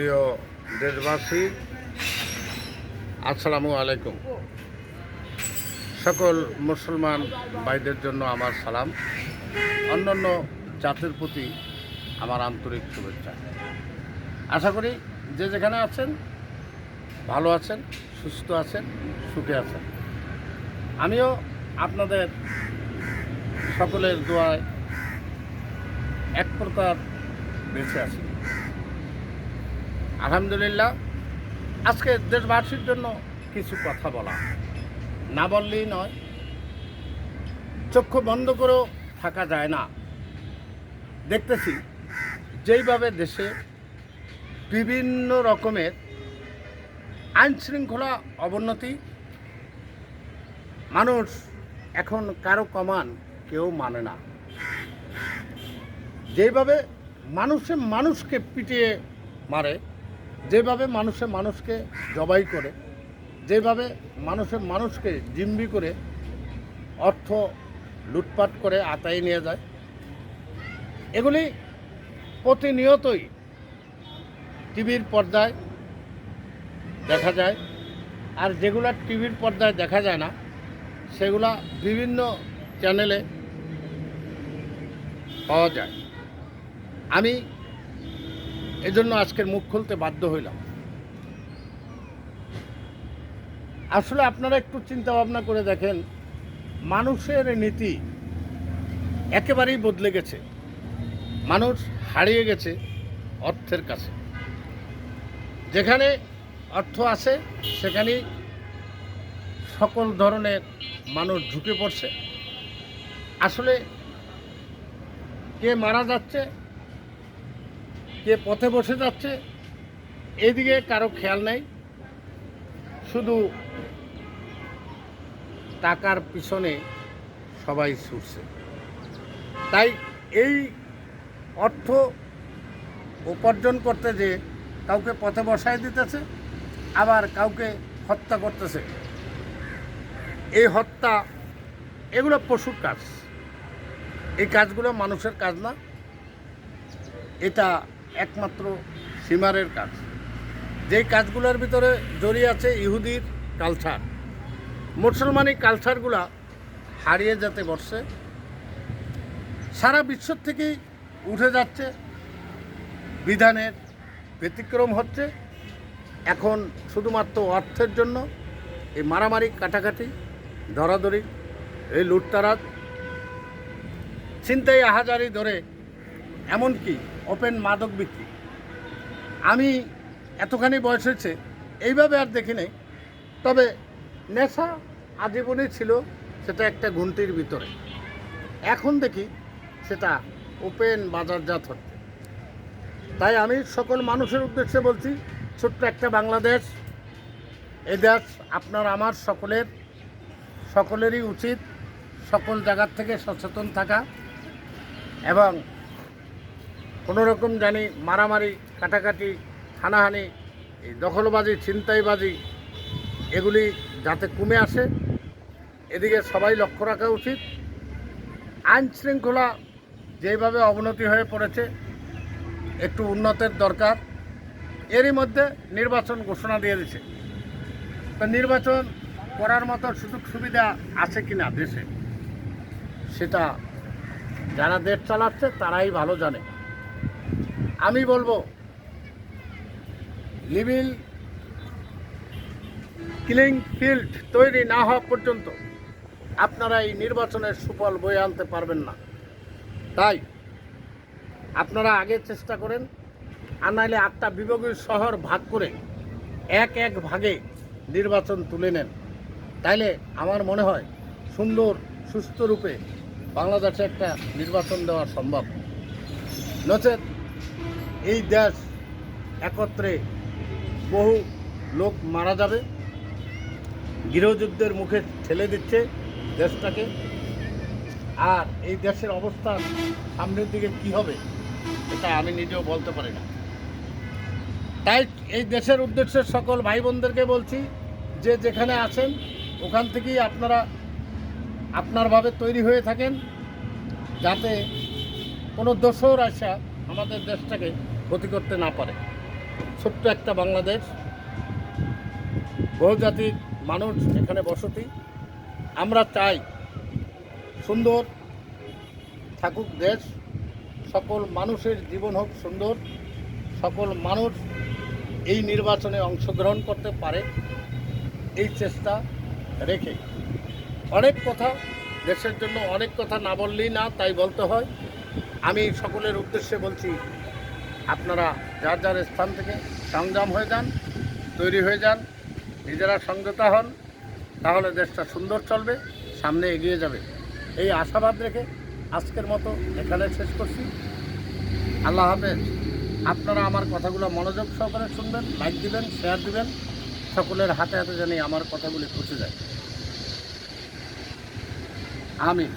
প্রিয় দেশবাসী, আসসালামু আলাইকুম। সকল মুসলমান ভাইদের জন্য আমার সালাম। অন্যান্য জাতির প্রতি আমার আন্তরিক শুভেচ্ছা। আশা করি যে যেখানে আছেন, ভালো আছেন, সুস্থ আছেন, সুখে আছেন। আমিও আপনাদের সকলের দোয়ায় এক প্রকার বেঁচে আছি। আলহামদুলিল্লাহ। আজকে দেশবাসীর জন্য কিছু কথা বলা। না বললেই নয়, চক্ষু বন্ধ করেও থাকা যায় না। দেখতেছি, যেইভাবে দেশে বিভিন্ন রকমের আইন শৃঙ্খলা অবনতি, মানুষ এখন কারও কমান কেউ মানে না। যেভাবে মানুষে মানুষকে পিটিয়ে মারে যেভাবে মানুষে মানুষকে জবাই করে, যেভাবে মানুষে মানুষকে জিম্বি করে অর্থ লুটপাট করে আতায় নিয়ে যায়, এগুলি প্রতিনিয়তই টিভির পর্দায় দেখা যায়। আর যেগুলো টিভির পর্দায় দেখা যায় না, সেগুলা বিভিন্ন চ্যানেলে পাওয়া যায়। আমি এজন্য আজকের মুখ খুলতে বাধ্য হইলাম। আসলে আপনারা একটু চিন্তা ভাবনা করে দেখেন, মানুষের নীতি একেবারেই বদলে গেছে। মানুষ হারিয়ে গেছে অর্থের কাছে। যেখানে অর্থ আছে, সেখানেই সকল ধরনের মানুষ ঝুঁকে পড়ছে। আসলে কে মারা যাচ্ছে কে পথে বসে যাচ্ছে, এদিকে কারও খেয়াল নেই। শুধু টাকার পিছনে সবাই ছুটছে। তাই এই অর্থ উপার্জন করতে যে কাউকে পথে বসায় দিতেছে, আবার কাউকে হত্যা করতেছে। এই হত্যা, এগুলো পশুর কাজ। এই কাজগুলো মানুষের কাজ না। এটা একমাত্র সীমারের কাজ। যেই কাজগুলোর ভিতরে জড়িয়ে আছে ইহুদির কালচার মুসলমানি কালচারগুলা হারিয়ে যেতে বসছে। সারা বিশ্ব থেকেই উঠে যাচ্ছে। বিধানের ব্যতিক্রম হচ্ছে। এখন শুধুমাত্র অর্থের জন্য এই মারামারি, কাটাকাটি, ধরাধরি, এই লুটতারাজ, ছিনতাই, আহাজারি ধরে এমনকি ওপেন মাদক বিক্রি। আমি এতখানি বয়স হয়েছে, এইভাবে আর দেখি নাই তবে নেশা আজীবনই ছিল সেটা একটা ঘুমটির ভিতরে। এখন দেখি সেটা ওপেন বাজারজাত হচ্ছে। তাই আমি সকল মানুষের উদ্দেশ্যে বলছি, ছোট্ট একটা বাংলাদেশ এই দেশ আপনার, আমার সকলের, সকলেরই উচিত সকল জায়গার থেকে সচেতন থাকা এবং কোনো রকম জানি মারামারি, কাটাকাটি, হানাহানি, এই দখলবাজি, ছিনতাইবাজি, এগুলি যাতে কমে আসে, এদিকে সবাই লক্ষ্য রাখা উচিত। আইন শৃঙ্খলা যেভাবে অবনতি হয়ে পড়েছে, একটু উন্নতের দরকার। এরই মধ্যে নির্বাচন ঘোষণা দিয়ে দিছে। তো নির্বাচন করার মতো সুযোগ সুবিধা আছে কি না দেশে? সেটা যারা দেশ চালাচ্ছে, তারাই ভালো জানে। আমি বলব লিভিল কিলিং ফিল্ড তৈরি না হওয়া পর্যন্ত আপনারা এই নির্বাচনের সুফল বয়ে আনতে পারবেন না। তাই আপনারা আগে চেষ্টা করেন, আর নাহলে আটটা বিভাগীয় শহর ভাগ করে এক এক ভাগে নির্বাচন তুলে নেন। তাইলে আমার মনে হয় সুন্দর, সুস্থ রূপে বাংলাদেশে একটা নির্বাচন দেওয়া সম্ভব। নচেত এই দেশ একত্রে বহু লোক মারা যাবে। গৃহযুদ্ধের মুখে ঠেলে দিচ্ছে দেশটাকে। আর এই দেশের অবস্থা সামনের দিকে কি হবে, এটা আমি নিজেও বলতে পারি না। তাই এই দেশের উদ্দেশ্যে সকল ভাই বোনদেরকে বলছি, যে যেখানে আছেন, ওখান থেকেই আপনারা আপনারভাবে তৈরি হয়ে থাকেন, যাতে কোনো দোষর আসা আমাদের দেশটাকে ক্ষতি করতে না পারে। ছোট্ট একটা বাংলাদেশ, বহুজাতির মানুষ এখানে বসতি। আমরা চাই সুন্দর থাকুক দেশ, সকল মানুষের জীবন হোক সুন্দর, সকল মানুষ এই নির্বাচনে অংশগ্রহণ করতে পারে, এই চেষ্টা রেখে। অনেক কথা, দেশের জন্য অনেক কথা না বললেই না, তাই বলতে হয়। আমি সকলের উদ্দেশ্যে বলছি, আপনারা যার যার স্থান থেকে সংযম হয়ে যান, তৈরি হয়ে যান, নিজেরা সংযতা হন, তাহলে দেশটা সুন্দর চলবে, সামনে এগিয়ে যাবে। এই আশাবাদ রেখে আজকের মতো এখানে শেষ করছি। আল্লাহ হাফেজ, আপনারা আমার কথাগুলো মনোযোগ সহকারে শুনবেন, লাইক দিবেন, শেয়ার দিবেন, সকলের হাতে হাতে জানি আমার কথাগুলি পৌঁছে যায়। আমিন।